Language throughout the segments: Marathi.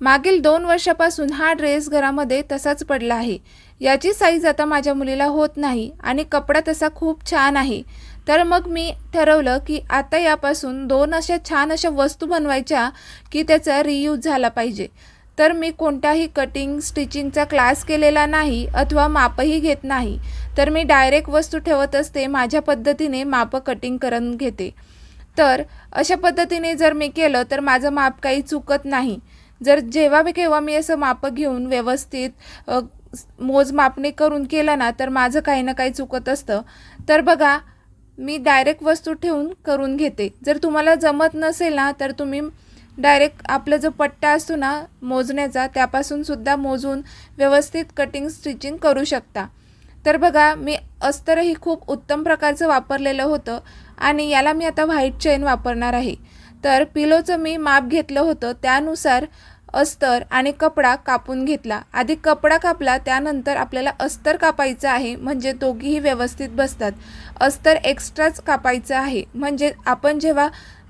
मागील दोन वर्षापासून हा ड्रेस घरामध्ये तसाच पडला आहे. याची साईज आता माझ्या मुलीला होत नाही आणि कपडा तसा खूप छान आहे. तर मग मी ठरवलं की आता यापासून दोन अशा छान अशा वस्तू बनवायच्या की त्याचा रियूज झाला पाहिजे. तर मी कोणताही कटिंग स्टिचिंगचा क्लास केलेला नाही अथवा मापही घेत नाही. तर मी डायरेक्ट वस्तू ठेवत असते माझ्या पद्धतीने मापं कटिंग करून घेते. तर अशा पद्धतीने जर मी केलं तर माझं माप काही चुकत नाही. जर जेव्हा बी केव्हा मी असं मापं घेऊन व्यवस्थित अ, मोजमापणे करून केलं ना तर माझं काही ना काही चुकत असतं. तर बघा मी डायरेक्ट वस्तू ठेवून करून घेते. जर तुम्हाला जमत नसेल ना तर तुम्ही डायरेक्ट आपला जो पट्टा असतो ना मोजण्याचा त्यापासून सुद्धा मोजून व्यवस्थित कटिंग स्टिचिंग करू शकता. तर बघा मी अस्तरही खूप उत्तम प्रकारचं वापरलेलं होतं आणि याला मी आता व्हाईट चेन वापरणार आहे. तर पिलोचं मी माप घेतलं होतं त्यानुसार अस्तर आणि कपडा कापून घेतला. आधी कपडा कापला त्यानंतर आपल्याला अस्तर कापायचं आहे म्हणजे दोघीही व्यवस्थित बसतात. अस्तर एक्स्ट्राच कापायचं आहे म्हणजे आपण जेव्हा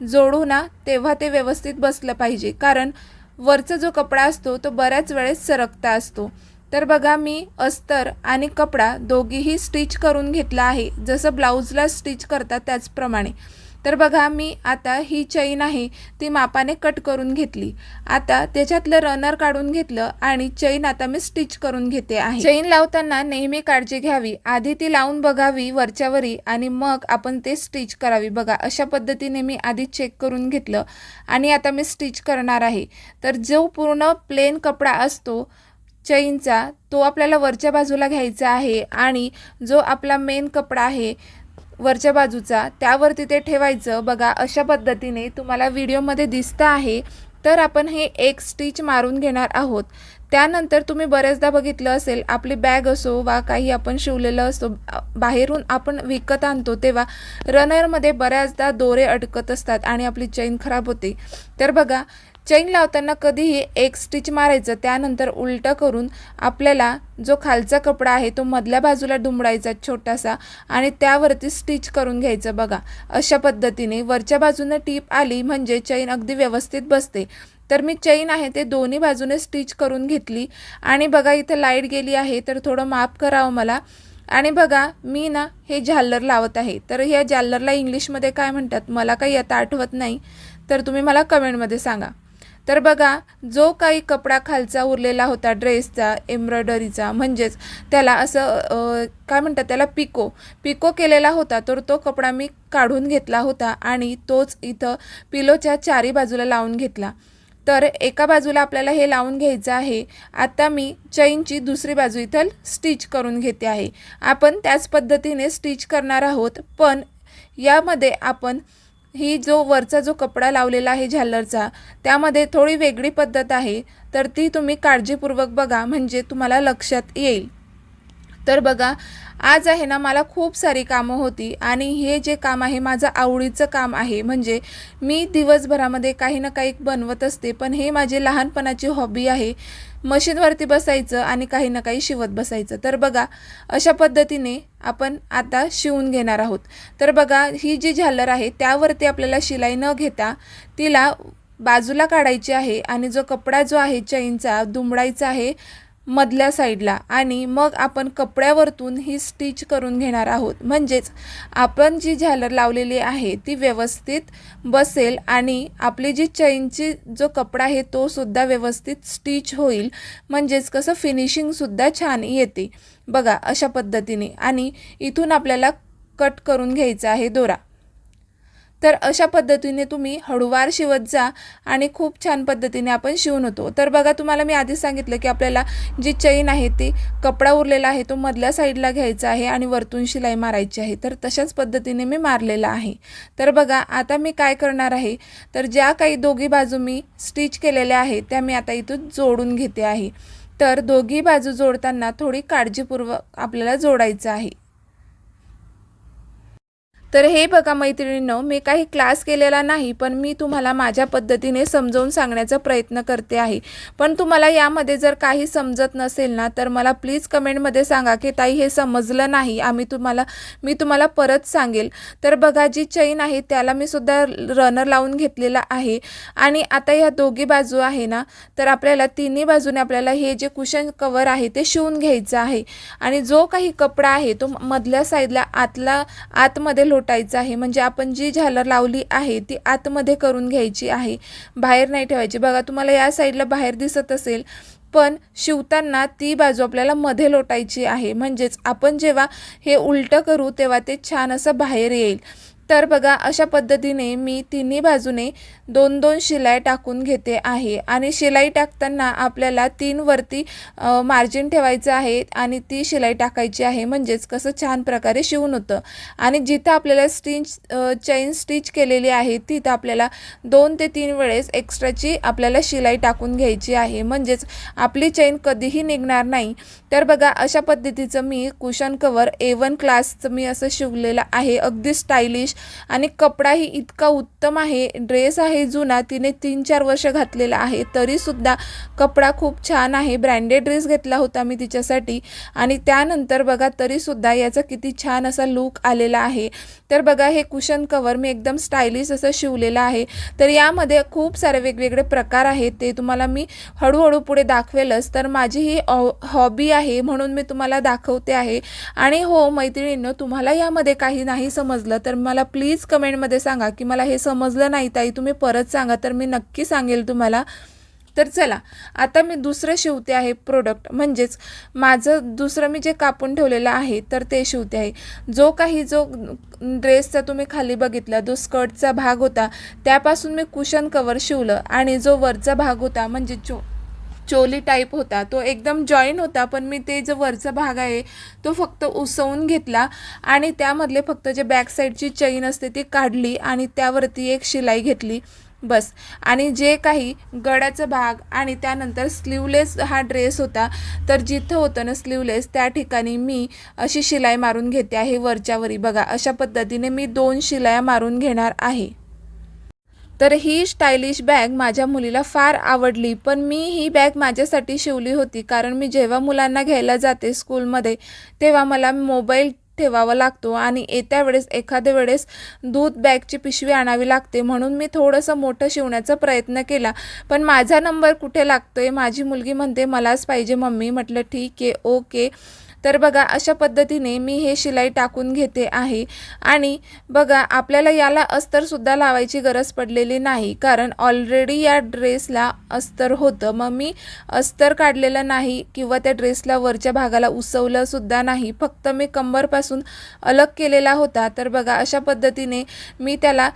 जोडू ना तेव्हा ते व्यवस्थित बसलं पाहिजे. कारण वरचा जो कपडा असतो तो बऱ्याच वेळेस सरकता असतो. तर बघा मी अस्तर आणि कपडा दोघीही स्टिच करून घेतला आहे. जसं ब्लाऊजला स्टिच करतात त्याचप्रमाणे. तर बघा मी आता ही चैन आहे ती मापाने कट करून घेतली. आता त्याच्यातलं रनर काढून घेतलं आणि चैन आता मी स्टिच करून घेते आहे. चैन लावताना नेहमी काळजी घ्यावी. आधी ती लावून बघावी वरच्यावरी आणि मग आपण ते स्टिच करावी. बघा अशा पद्धतीने मी आधी चेक करून घेतलं आणि आता मी स्टिच करणार आहे. तर जो पूर्ण प्लेन कपडा असतो चैनचा तो आपल्याला वरच्या बाजूला घ्यायचा आहे आणि जो आपला मेन कपडा आहे वरच्या बाजूचा त्यावरती ते ठेवायचं. बघा अशा पद्धतीने तुम्हाला व्हिडिओमध्ये दिसतं आहे. तर आपण हे एक स्टिच मारून घेणार आहोत. त्यानंतर तुम्ही बऱ्याचदा बघितलं असेल आपली बॅग असो वा काही आपण शिवलेलं असतो बाहेरून आपण विकत आणतो तेव्हा रनरमध्ये बऱ्याचदा दोरे अडकत असतात आणि आपली चैन खराब होते. तर बघा चैन लावताना कधीही एक स्टिच मारायचं त्यानंतर उलटं करून आपल्याला जो खालचा कपडा आहे तो मधल्या बाजूला दुमडायचा छोटासा आणि त्यावरती स्टिच करून घ्यायचं बघा. अशा पद्धतीने वरच्या बाजूने टीप आली म्हणजे चैन अगदी व्यवस्थित बसते. तर मी चैन आहे ते दोन्ही बाजूने स्टिच करून घेतली आणि बघा इथं लाइट गेली आहे तर थोडं माफ करावं मला. आणि बघा मी ना हे झाल्लर लावत आहे. तर ह्या जाल्लरला इंग्लिशमध्ये काय म्हणतात? मला काही आता आठवत नाही. तर तुम्ही मला कमेंटमध्ये सांगा. तर बघा जो काही कपडा खालचा उरलेला होता ड्रेसचा एम्ब्रॉयडरीचा म्हणजेच त्याला असं काय म्हणतात त्याला पिको. पिको केलेला होता तर तो कपडा मी काढून घेतला होता आणि तोच इथं पिलोच्या चारी बाजूला लावून घेतला. तर एका बाजूला आपल्याला हे लावून घ्यायचं आहे. आता मी चैनची दुसरी बाजू इथं स्टिच करून घेते आहे. आपण त्याच पद्धतीने स्टिच करणार आहोत पण यामध्ये आपण ही जो वरचा जो कपडा लावलेला आहे झालरचा त्यामध्ये थोडी वेगळी पद्धत आहे तर ती तुम्ही काळजीपूर्वक बघा म्हणजे तुम्हाला लक्षात येईल. तर बघा आज आहे ना मला खूप सारी कामं होती आणि हे जे काम आहे माझं आवडीचं काम आहे म्हणजे मी दिवसभरामध्ये काही ना काही बनवत असते पण हे माझी लहानपणाची हॉबी आहे. मशीनवरती बसायचं आणि काही ना काही शिवत बसायचं. तर बघा अशा पद्धतीने आपण आता शिवून घेणार आहोत. तर बघा ही जी झालर आहे त्यावरती आपल्याला शिलाई न घेता तिला बाजूला काढायची आहे आणि जो कपडा जो आहे चैनचा दुमडायचा आहे मधल्या साईडला आणि मग आपण कपड्यावरतून ही स्टिच करून घेणार आहोत. म्हणजेच आपण जी झालर लावलेली आहे ती व्यवस्थित बसेल आणि आपली जी चैनची जो कपडा आहे तो सुद्धा व्यवस्थित स्टिच होईल. म्हणजेच कसं फिनिशिंगसुद्धा छान येते. बघा अशा पद्धतीने. आणि इथून आपल्याला कट करून घ्यायचा आहे दोरा. तर अशा पद्धतीने तुम्ही हळूवार शिवत जा आणि खूप छान पद्धतीने आपण शिवून होतो. तर बघा तुम्हाला मी आधीच सांगितलं की आपल्याला जी चैन आहे ती कपडा उरलेला आहे तो मधल्या साईडला घ्यायचा आहे आणि वरतून शिलाई मारायची आहे. तर तशाच पद्धतीने मी मारलेला आहे. तर बघा आता मी काय करणार आहे? तर ज्या काही दोघी बाजू मी स्टिच केलेल्या आहेत त्या मी आता इथून जोडून घेते आहे. तर दोघी बाजू जोडताना थोडी काळजीपूर्वक आपल्याला जोडायचं आहे. तर हे बघा मैत्रिणींनो मी काही क्लास केलेला नाही पण मी तुम्हाला माझ्या पद्धतीने समजावून सांगण्याचा प्रयत्न करते आहे. पण तुम्हाला यामध्ये जर काही समजत नसेल ना तर मला प्लीज कमेंटमध्ये सांगा की ताई हे समजलं नाही. आम्ही तुम्हाला मी तुम्हाला परत सांगेल. तर बघा जी चैन आहे त्याला मी सुद्धा रनर लावून घेतलेला आहे. आणि आता ह्या दोघी बाजू आहे ना तर आपल्याला तिन्ही बाजूने आपल्याला हे जे कुशन कवर आहे ते शिवून घ्यायचं आहे. आणि जो काही कपडा आहे तो मधल्या साईडला आतला आतमध्ये लोट लोटायचं आहे. म्हणजे आपण जी झालर लावली आहे ती आतमध्ये करून घ्यायची आहे. बाहेर नाही ठेवायची. बघा तुम्हाला या साईडला बाहेर दिसत असेल पण शिवताना ती बाजू आपल्याला मध्ये लोटायची आहे. म्हणजेच आपण जेव्हा हे उलटं करू तेव्हा ते छान असं बाहेर येईल. तर बघा अशा पद्धतीने मी तिन्ही बाजूने दोन दोन शिलाई टाकून घेते आहे. आणि शिलाई टाकताना आपल्याला तीन वरती मार्जिन ठेवायचं आहे आणि ती शिलाई टाकायची आहे. म्हणजेच कसं छान प्रकारे शिवून होतं. आणि जिथं आपल्याला स्टिच चैन स्टिच केलेली आहे तिथं आपल्याला दोन ते तीन वेळेस एक्स्ट्राची आपल्याला शिलाई टाकून घ्यायची आहे. म्हणजेच आपली चैन कधीही निघणार नाही. तर बघा अशा पद्धतीचं मी कुशन कवर ए वन क्लासचं मी असं शिवलेलं आहे. अगदी स्टायलिश आणि कपडाही इतका उत्तम आहे. ड्रेस आहे जुना तिने तीन चार वर्ष घातलेला आहे. तरीसुद्धा कपडा खूप छान आहे. ब्रँडेड ड्रेस घेतला होता मी तिच्यासाठी. आणि त्यानंतर बघा तरीसुद्धा याचा किती छान असा लूक आलेला आहे. तर बघा हे कुशन कवर मी एकदम स्टायलिश असं शिवलेलं आहे. तर यामध्ये खूप सारे वेगवेगळे प्रकार आहेत. ते तुम्हाला मी हळूहळू पुढे दाखवेलच. तर माझी ही हॉबी आहे म्हणून मी तुम्हाला दाखवते आहे. आणि हो मैत्रिणींनो तुम्हाला यामध्ये काही नाही समजलं तर मला प्लीज कमेंटमध्ये सांगा की मला हे समजलं नाही ताई. तुम्ही परत सांगा तर मी नक्की सांगेल तुम्हाला. तर चला आता मी दुसरं शिवते आहे प्रोडक्ट म्हणजेच माझं दुसरं मी जे कापून ठेवलेलं आहे तर ते शिवते आहे. जो काही जो ड्रेसचा तुम्ही खाली बघितला जो स्कर्टचा भाग होता त्यापासून मी कुशन कवर शिवलं. आणि जो वरचा भाग होता म्हणजे चो चोली टाईप होता. तो एकदम जॉईन होता पण मी ते जो वरचा भाग आहे तो फक्त उसवून घेतला आणि त्यामधले फक्त जे बॅक साईडची चैन असते ती काढली आणि त्यावरती एक शिलाई घेतली. बस. आणि जे काही गळ्याचा भाग आणि त्यानंतर स्लीवलेस हा ड्रेस होता तर जिथं होतं ना स्लीवलेस त्या ठिकाणी मी अशी शिलाई मारून घेते आहे वरच्यावरी बघा अशा पद्धतीने मी दोन शिलाया मारून घेणार आहे. तर ही स्टायलिश बॅग माझ्या मुलीला फार आवडली पण मी ही बॅग माझ्यासाठी शिवली होती कारण मी जेव्हा मुलांना घ्यायला जाते स्कूलमध्ये तेव्हा मला मोबाईल ठेवावा लागतो आणि येत्या वेळेस एखाद्या वेळेस दूध बॅगची पिशवी आणावी लागते म्हणून मी थोडंसं मोठं शिवण्याचा प्रयत्न केला. पण माझा नंबर कुठे लागतो आहे माझी मुलगी म्हणते मलाच पाहिजे मम्मी. म्हटलं ठीक आहे ओके. तर बघा अशा पद्धतीने मी हे शिलाई टाकून घेते आहे. आणि बघा आपल्याला याला अस्तरसुद्धा लावायची गरज पडलेली नाही कारण ऑलरेडी या ड्रेसला अस्तर होतं. मग मी अस्तर काढलेलं नाही किंवा त्या ड्रेसला वरच्या भागाला उसवलंसुद्धा नाही. फक्त मी कंबरपासून अलग केलेला होता. तर बघा अशा पद्धतीने मी त्याला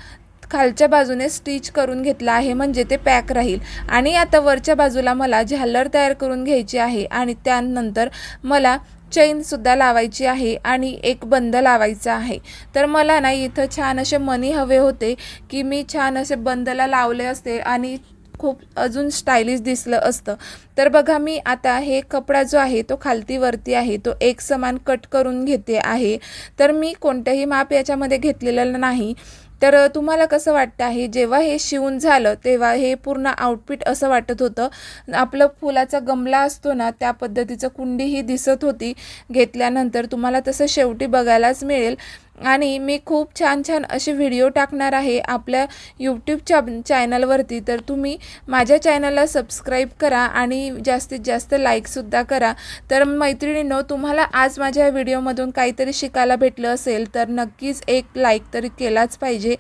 खालच्या बाजूने स्टिच करून घेतला आहे म्हणजे ते पॅक राहील. आणि आता वरच्या बाजूला मला झालर तयार करून घ्यायची आहे आणि त्यानंतर मला चैनसुद्धा लावायची आहे आणि एक बंद लावायचा आहे. तर मला ना इथं छान असे मनी हवे होते की मी छान असे बंदला लावले असते आणि खूप अजून स्टायलिश दिसलं असतं. तर बघा मी आता हे कपडा जो आहे तो खालती वरती आहे. तो एक समान कट करून घेते आहे. तर मी कोणतंही माप याच्यामध्ये घेतलेलं नाही. तर तुम्हाला कसं वाटतं आहे जेव्हा हे शिवून झालं तेव्हा हे पूर्ण आउटफिट असं वाटत होतं? आपलं फुलाचा गमला असतो ना त्या पद्धतीचं कुंडी ही दिसत होती. घेतल्यानंतर तुम्हाला तसं शेवटी बघायलाच मिळेल. आणि मी खूप छान छान असे व्हिडिओ टाकणार आहे आपल्या यूट्यूबच्या चॅनलवरती तर तुम्ही माझ्या चॅनलला सबस्क्राईब करा आणि जास्तीत जास्त लाईकसुद्धा करा. तर मैत्रिणींनो तुम्हाला आज माझ्या व्हिडिओमधून काहीतरी शिकायला भेटलं असेल तर नक्कीच एक लाईक तरी केलाच पाहिजे.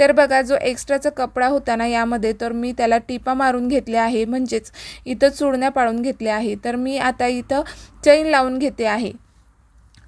तर बघा जो एक्स्ट्राचा कपडा होता ना यामध्ये तर मी त्याला टिपा मारून घेतल्या आहे. म्हणजेच इथं चुडण्या पाळून घेतल्या आहे. तर मी आता इथं चैन लावून घेते आहे.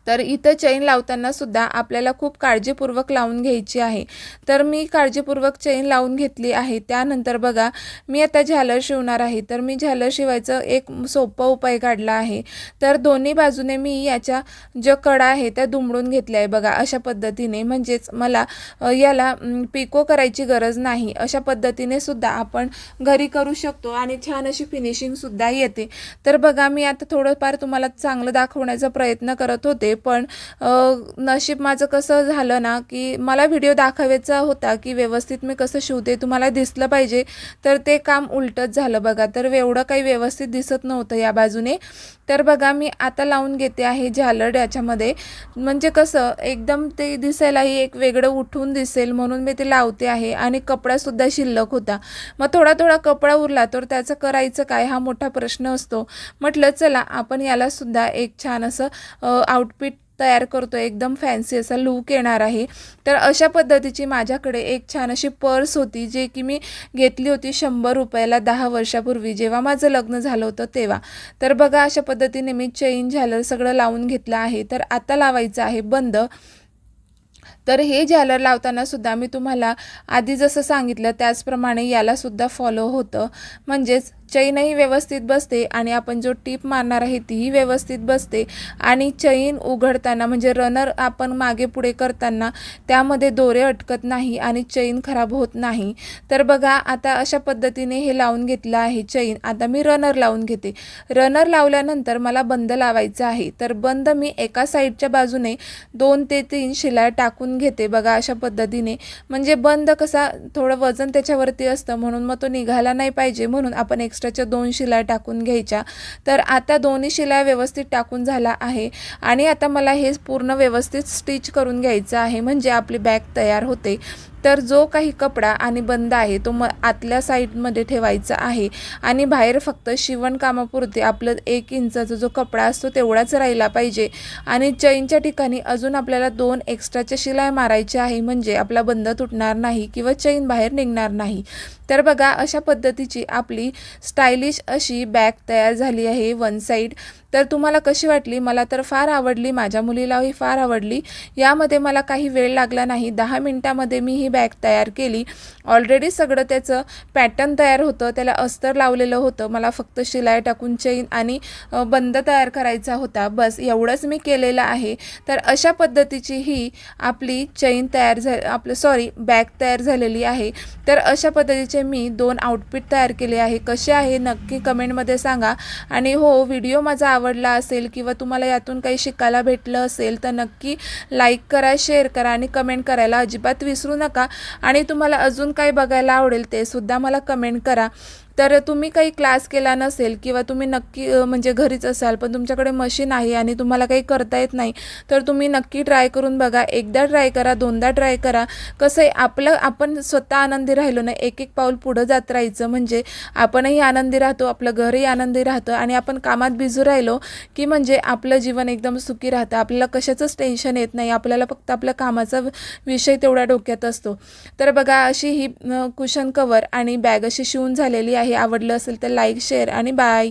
तर इथं चैन लावताना सुद्धा आपल्याला खूप काळजीपूर्वक लावून घ्यायची आहे. तर मी काळजीपूर्वक चैन लावून घेतली आहे. त्यानंतर बघा मी आता झालर शिवणार आहे. तर मी झालर शिवायचं एक सोपा उपाय काढला आहे. तर दोन्ही बाजूने मी याच्या ज्या कडा आहे त्या दुमडून घेतल्या आहे बघा अशा पद्धतीने. म्हणजेच मला याला पिको करायची गरज नाही. अशा पद्धतीने सुद्धा आपण घरी करू शकतो आणि छान अशी फिनिशिंगसुद्धा येते. तर बघा मी आता थोडंफार तुम्हाला चांगलं दाखवण्याचा प्रयत्न करत होते. पण नशीब माझं कसं झालं ना की मला व्हिडिओ दाखवायचा होता की व्यवस्थित मी कसं शिवते तुम्हाला दिसलं पाहिजे तर ते काम उलटच झालं बघा. तर एवढं काही व्यवस्थित दिसत नव्हतं या बाजूने. तर बघा मी आता लावून घेते आहे झालर याच्यामध्ये. म्हणजे कसं एकदम ते दिसायलाही एक वेगळं उठून दिसेल म्हणून मी ते लावते आहे आणि कपडासुद्धा शिल्लक होता. मग थोडा थोडा कपडा उरला तर त्याचं करायचं काय? हा मोठा प्रश्न असतो. म्हटलं चला आपण यालासुद्धा एक छान असं आउटफिट तयार करतो एकदम फॅन्सी असा लूक येणार आहे. तर अशा पद्धतीची माझ्याकडे एक छान अशी पर्स होती जे की मी घेतली होती शंभर रुपयाला दहा वर्षापूर्वी. जेव्हा माझं लग्न झालं होतं तेव्हा. तर बघा अशा पद्धतीने मी चेन झालर सगळं लावून घेतलं आहे. तर आता लावायचं आहे बंद. तर हे झालर लावताना सुद्धा मी तुम्हाला आधी जसं सांगितलं त्याचप्रमाणे यालासुद्धा फॉलो होतं. म्हणजेच चैनही व्यवस्थित बसते आणि आपण जो टीप मारणार आहे तीही व्यवस्थित बसते. आणि चैन उघडताना म्हणजे रनर आपण मागे पुढे करताना त्यामध्ये दोरे अटकत नाही आणि चैन खराब होत नाही. तर बघा आता अशा पद्धतीने हे लावून घेतलं आहे चैन. आता मी रनर लावून घेते. रनर लावल्यानंतर मला बंद लावायचं आहे. तर बंद मी एका साईडच्या बाजूने दोन ते तीन शिलाय टाकून घेते बघा अशा पद्धतीने. म्हणजे बंद कसा थोडं वजन त्याच्यावरती असतं म्हणून मग तो निघाला नाही पाहिजे म्हणून आपण एक्स्ट्राच्या दोन शिलाई टाकून घ्यायच्या. तर आता दोन्ही शिलाई व्यवस्थित टाकून झाला आहे. आणि आता मला हे पूर्ण व्यवस्थित स्टिच करून घ्यायचं आहे. म्हणजे आपली बॅग तयार होते. तर जो काही कपडा आणि बंद आहे तो म आतल्या साईडमध्ये ठेवायचा आहे. आणि बाहेर फक्त शिवणकामापुरते आपलं एक इंचाचा जो कपडा असतो तेवढाच राहिला पाहिजे. आणि चैनच्या ठिकाणी अजून आपल्याला दोन एक्स्ट्राच्या शिलाई मारायच्या आहे म्हणजे आपला बंद तुटणार नाही किंवा चैन बाहेर निघणार नाही. तर बघा अशा पद्धतीची आपली स्टायलिश अशी बॅग तयार झाली आहे वन साईड. तर तुम्हाला कशी वाटली? मला तर फार आवडली. माझ्या मुलीलाही फार आवडली. यामध्ये मला काही वेळ लागला नाही. दहा मिनटामध्ये मी ही बॅग तयार केली. ऑलरेडी सगळं त्याचं पॅटर्न तयार होतं. त्याला अस्तर लावलेलं होतं. मला फक्त शिलाई टाकून चैन आणि बंद तयार करायचा होता. बस एवढंच मी केलेलं आहे. तर अशा पद्धतीची ही आपली चैन तयार झा आपलं सॉरी बॅग तयार झालेली आहे. तर अशा पद्धतीचे मी दोन आउटफिट तयार केले आहे. कसे आहे? नक्की कमेंटमध्ये सांगा. आणि हो व्हिडिओ माझा आवडला असेल किंवा तुम्हाला यातून काही शिकायला भेटलं असेल तर नक्की लाईक करा शेअर करा आणि कमेंट करायला अजिबात विसरू नका. आणि तुम्हाला अजून काही बघायला आवडेल ते सुद्धा मला कमेंट करा. तर तुम्ही काही क्लास केला नसेल किंवा तुम्ही नक्की म्हणजे घरीच असाल पण तुमच्याकडे मशीन आहे आणि तुम्हाला काही करता येत नाही तर तुम्ही नक्की ट्राय करून बघा. एकदा ट्राय करा दोनदा ट्राय करा. कसं आहे आपलं आपण स्वतः आनंदी राहिलो ना एक एक पाऊल पुढं जात राहायचं. म्हणजे आपणही आनंदी राहतो आपलं घरही आनंदी राहतं आणि आपण कामात बिझू राहिलो की म्हणजे आपलं जीवन एकदम सुखी राहतं. आपल्याला कशाचंच टेन्शन येत नाही. आपल्याला फक्त आपल्या कामाचा विषय तेवढा डोक्यात असतो. तर बघा अशी ही कुशन कवर आणि बॅग अशी शिवून झालेली आहे. आवडलं असेल तर लाईक शेअर आणि बाय